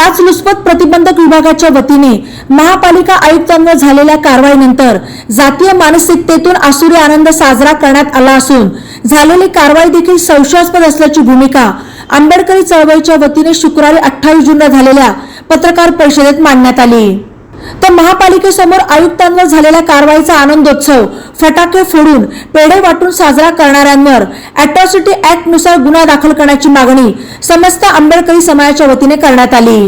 लाचलुचपत प्रतिबंधक विभागाच्या वतीने महापालिका आयुक्तांवर झालेल्या कारवाईनंतर जातीय मानसिकतेतून आसुरी आनंद साजरा करण्यात आला असून झालेली कारवाई देखील संशयास्पद असल्याची भूमिका आंबेडकरी चळवळीच्या वतीने शुक्रवारी अठ्ठावीस जूनला झालेल्या पत्रकार परिषदेत मांडण्यात आली. तर महापालिकेसमोर आयुक्तांवर झालेल्या कारवाईचा आनंदोत्सव फटाके फोडून पेढे वाटून साजरा करणाऱ्यांवर अॅट्रॉसिटी ऍक्टनुसार गुन्हा दाखल करण्याची मागणी समस्त आंबेडकरी समाजाच्या वतीने करण्यात आली.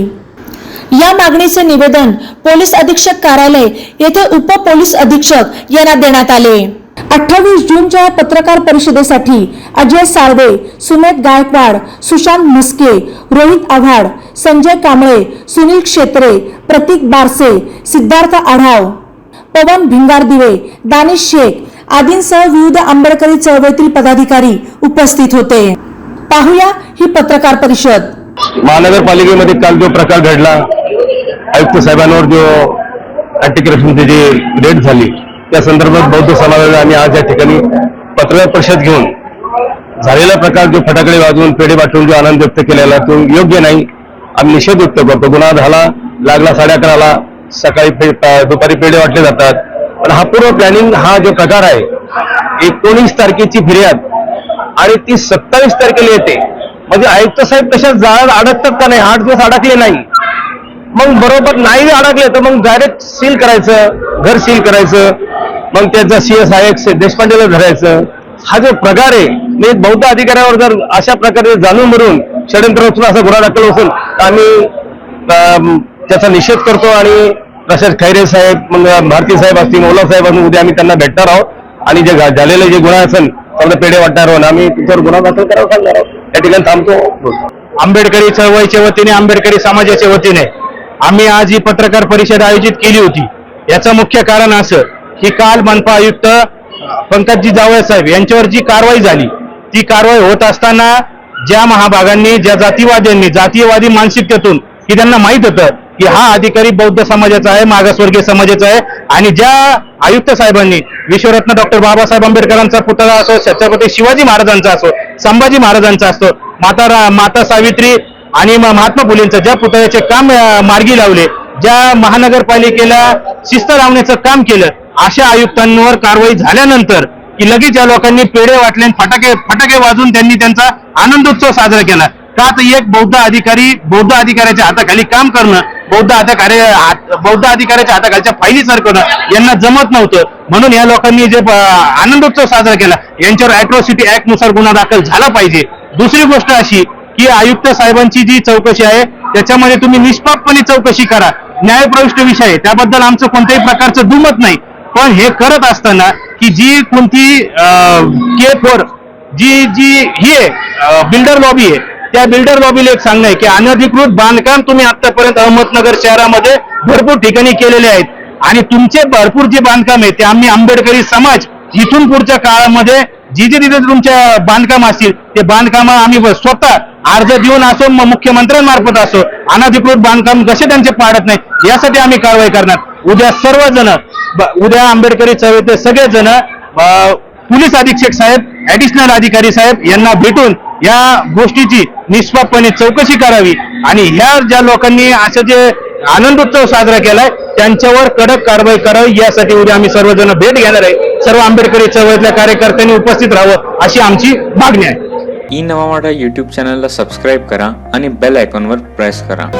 या मागणीचे निवेदन पोलीस अधीक्षक कार्यालय येथे उप पोलीस अधीक्षक यांना देण्यात आले. अठ्ठावीस जूनच्या पत्रकार परिषदेसाठी अजय साळवे सुमेध गायकवाड सुशांत म्हस्के रोहित आव्हाड संजय कांबळे सुनील क्षेत्रे प्रतीक बारसे सिद्धार्थ आढाव पवन भिंगारदिवे दानिश शेख आदींसह विविध आंबेडकरी चळवळीतील पदाधिकारी उपस्थित होते. पाहूया ही पत्रकार परिषद. महानगरपालिकेमध्ये काल जो प्रकार घडला आयुक्त साहेबांवर जो अँटी करप्शनची जी रेड झाली त्या संदर्भात बौद्ध समाजाने आम्ही आज या ठिकाणी पत्रकार परिषद घेऊन झालेला प्रकार जो फटाकडे वाजवून पेढे वाटून जो आनंद व्यक्त केलेला तो योग्य नाही. आम्ही निषेध व्यक्त करतो. गुन्हा झाला लागला साडे अकराला सकाळी पे- दुपारी पेढे वाटले जातात. पण हा पूर्व प्लॅनिंग हा जो प्रकार आहे एकोणीस तारखेची फिर्याद आणि ती सत्तावीस तारखेला येते. म्हणजे आयुक्त साहेब तशा जाळ्यात अडकतात का नाही? आठ दिवस अडकले नाही. मग बरोबर नाही अडकले तर मग डायरेक्ट सील करायचं घर सील करायचं. मग त्याचा सीएस आय देशपांडेला धरायचं. हा जो प्रकार आहे म्हणजे बौद्ध अधिकाऱ्यावर जर अशा प्रकारे जाणून मरून षडयंत्र रचून असा गुन्हा दाखल असेल तर आम्ही त्याचा निषेध करतो आणि तसेच खैरे साहेब मग भारती साहेब असतील ओला साहेब असतील उद्या आम्ही त्यांना भेटणार आहोत. आणि जे झालेले जे गुन्हा असेल त्यांना पेढे वाटणार आहोत आम्ही त्याच्यावर गुन्हा दाखल करावा सांगणार आहोत. या ठिकाणी थांबतो. आंबेडकरी चळवळीच्या वतीने आंबेडकरी समाजाच्या वतीने आम्ही आज ही पत्रकार परिषद आयोजित केली होती. याचं मुख्य कारण असं की काल मनपा आयुक्त पंकजी जावळे साहेब यांच्यावर जी कारवाई झाली ती कारवाई होत असताना ज्या महाभागांनी ज्या जातीवाद्यांनी जातीयवादी मानसिकतेतून की त्यांना माहीत होतं की हा अधिकारी बौद्ध समाजाचा आहे मागासवर्गीय समाजाचा आहे आणि ज्या आयुक्त साहेबांनी विश्वरत्न डॉक्टर बाबासाहेब आंबेडकरांचा पुतळा असो छत्रपती शिवाजी महाराजांचा असो संभाजी महाराजांचा असतो माता रा- माता सावित्री आणि म- महात्मा फुलेंचं ज्या पुतळ्याचे काम मार्गी लावले ज्या महानगरपालिकेला शिस्त लावण्याचं काम केलं अशा आयुक्तांवर कारवाई झाल्यानंतर की लगेच या लोकांनी पेढे वाटले फटाके फटाके वाजून त्यांनी त्यांचा आनंदोत्सव साजरा केला. का तर एक बौद्ध अधिकारी बौद्ध अधिकाऱ्याच्या हाताखाली काम करणं बौद्ध अधिकारी बौद्ध अधिकाऱ्याच्या हाताखालच्या फायली सरकवणं यांना जमत नव्हतं. म्हणून या लोकांनी जे आनंदोत्सव साजरा केला. यांच्यावर अॅट्रॉसिटी ऍक्टनुसार गुन्हा दाखल झाला पाहिजे. दुसरी गोष्ट अशी की आयुक्त साहेबांची जी चौकशी आहे त्याच्यामध्ये तुम्ही निष्पापपणे चौकशी करा. न्यायप्रविष्ट विषय आहे. त्याबद्दल आमचं कोणत्याही प्रकारचं दुमत नाही. पण हे करत असताना की जी कोणती के फोर जी जी ही आहे बिल्डर लॉबी आहे त्या बिल्डर लॉबीला एक सांगणं आहे की अनधिकृत बांधकाम तुम्ही आतापर्यंत अहमदनगर शहरामध्ये भरपूर ठिकाणी केलेले आहेत. आणि तुमचे भरपूर जे बांधकाम आहे ते आम्ही आंबेडकरी समाज इथून पुढच्या काळामध्ये जी जी तिथे तुमच्या बांधकाम असतील ते बांधकाम आम्ही स्वतः अर्ज देऊन असो मग मुख्यमंत्र्यांमार्फत असो अनधिकृत बांधकाम कसे त्यांचे पाडत नाही यासाठी आम्ही कारवाई करणार. उद्या सर्वजण उद्या आंबेडकरी चळवळीचे सगळेजण पोलीस अधीक्षक साहेब ऍडिशनल अधिकारी साहेब यांना भेटून या गोष्टीची निष्पापणे चौकशी करावी. आणि ह्या ज्या लोकांनी असं जे आनंदोत्सव साजरा केलाय त्यांच्यावर कडक कारवाई करावी यासाठी उद्या आम्ही सर्वजण भेट घेणार आहे. सर्व आंबेडकरी चळवळीतल्या कार्यकर्त्यांनी उपस्थित राहावं अशी आमची मागणी आहे. ई नवा मराठा यूट्यूब चॅनलला सबस्क्राईब करा आणि बेल आयकॉनवर प्रेस करा.